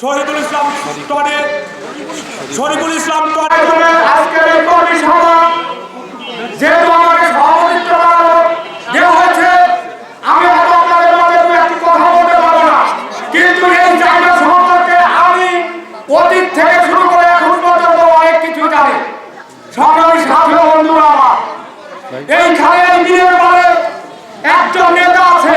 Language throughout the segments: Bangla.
শহীদুল ইসলাম টডের শরীফুল ইসলাম টডের আজকের এই কর্মী সভা, যেহেতু আমাকে সভাপতিত্ব দেওয়া হয়েছে। আমি হয়তো আপনাদের মাঝে একটি কথা বলতে পারব না। কিন্তু এই জায়গা সম্পর্কে আমি অতীত থেকে শুরু করে এখন পর্যন্ত অনেক কিছু জানি। সংগ্রামী সাথে বন্ধুরা আমার এই খালের দিনের পরে একজন নেতা আছে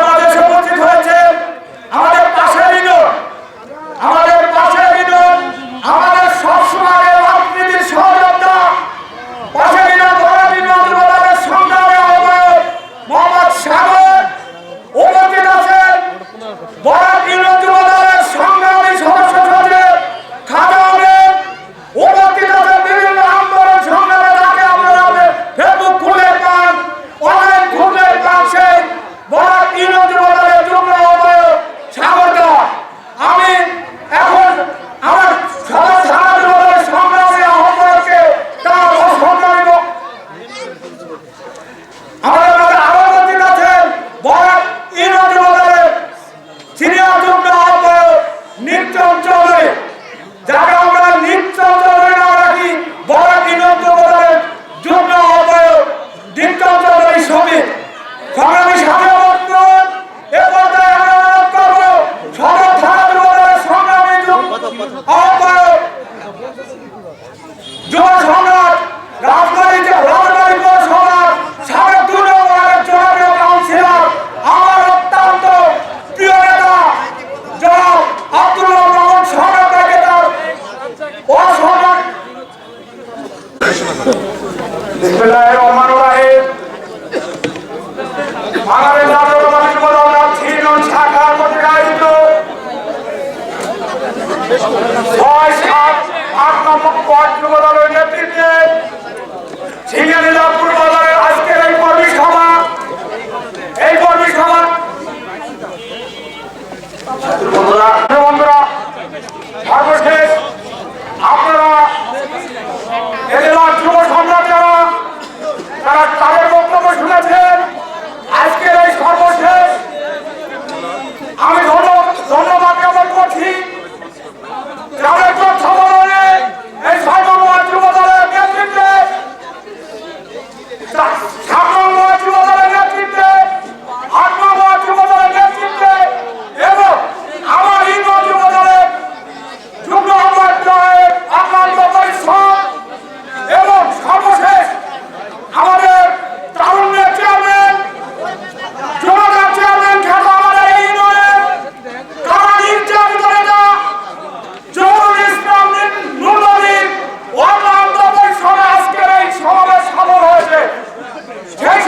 Straight.